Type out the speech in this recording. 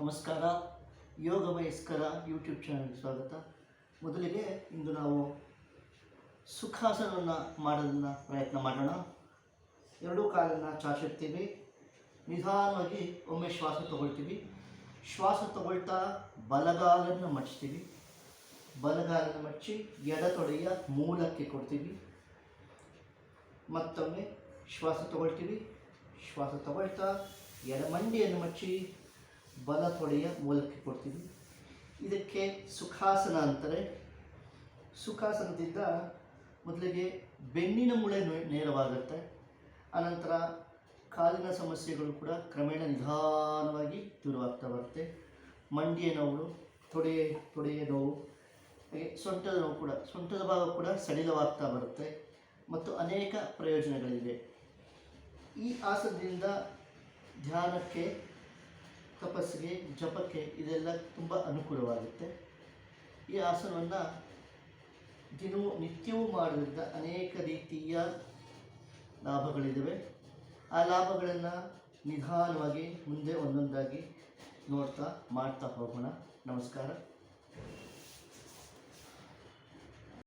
ನಮಸ್ಕಾರ. ಯೋಗ ವಯಸ್ಕರ ಯೂಟ್ಯೂಬ್ ಚಾನಲ್ಗೆ ಸ್ವಾಗತ. ಮೊದಲಿಗೆ ಇಂದು ನಾವು ಸುಖಾಸನವನ್ನು ಮಾಡೋದನ್ನು ಪ್ರಯತ್ನ ಮಾಡೋಣ. ಎರಡೂ ಕಾಲನ್ನು ಚಾಚಿರ್ತೀವಿ. ನಿಧಾನವಾಗಿ ಒಮ್ಮೆ ಶ್ವಾಸ ತಗೊಳ್ತೀವಿ. ಶ್ವಾಸ ತಗೊಳ್ತಾ ಬಲಗಾಲನ್ನು ಮಚ್ತೀವಿ ಬಲಗಾಲನ್ನು ಮಚ್ಚಿ ಎಡತೊಡೆಯ ಮೂಲಕ್ಕೆ ಕೊಡ್ತೀವಿ. ಮತ್ತೊಮ್ಮೆ ಶ್ವಾಸ ತಗೊಳ್ತೀವಿ. ಶ್ವಾಸ ತಗೊಳ್ತಾ ಎಡಮಂಡಿಯನ್ನು ಮಚ್ಚಿ ಬಲ ತೊಡೆಯ ಮೂಲಕ್ಕೆ ಕೊಡ್ತೀವಿ ಇದಕ್ಕೆ ಸುಖಾಸನ ಅಂತಾರೆ. ಸುಖಾಸನದಿಂದ ಮೊದಲಿಗೆ ಬೆನ್ನಿನ ಮೂಳೆ ನೇರವಾಗುತ್ತೆ ಆನಂತರ ಕಾಲಿನ ಸಮಸ್ಯೆಗಳು ಕೂಡ ಕ್ರಮೇಣ ನಿಧಾನವಾಗಿ ದೂರವಾಗ್ತಾ ಬರುತ್ತೆ. ಮಂಡಿಯ ನೋವು ತೊಡೆಯ ತೊಡೆಯ ನೋವು, ಹಾಗೆ ಸೊಂಟದ ನೋವು ಕೂಡ, ಸೊಂಟದ ಭಾಗ ಕೂಡ ಸಡಿಲವಾಗ್ತಾ ಬರುತ್ತೆ. ಮತ್ತು ಅನೇಕ ಪ್ರಯೋಜನಗಳಿವೆ. ಈ ಆಸನದಿಂದ ಧ್ಯಾನಕ್ಕೆ ತಪಸ್ಸಿಗೆ, ಜಪಕ್ಕೆ ಇದೆಲ್ಲ ತುಂಬ ಅನುಕೂಲವಾಗುತ್ತೆ. ಈ ಆಸನವನ್ನು ದಿನವೂ ನಿತ್ಯವೂ ಮಾಡೋದ್ರಿಂದ ಅನೇಕ ರೀತಿಯ ಲಾಭಗಳಿದ್ದಾವೆ. ಆ ಲಾಭಗಳನ್ನು ನಿಧಾನವಾಗಿ ಮುಂದೆ ಒಂದೊಂದಾಗಿ ನೋಡ್ತಾ, ಮಾಡ್ತಾ ಹೋಗೋಣ. ನಮಸ್ಕಾರ.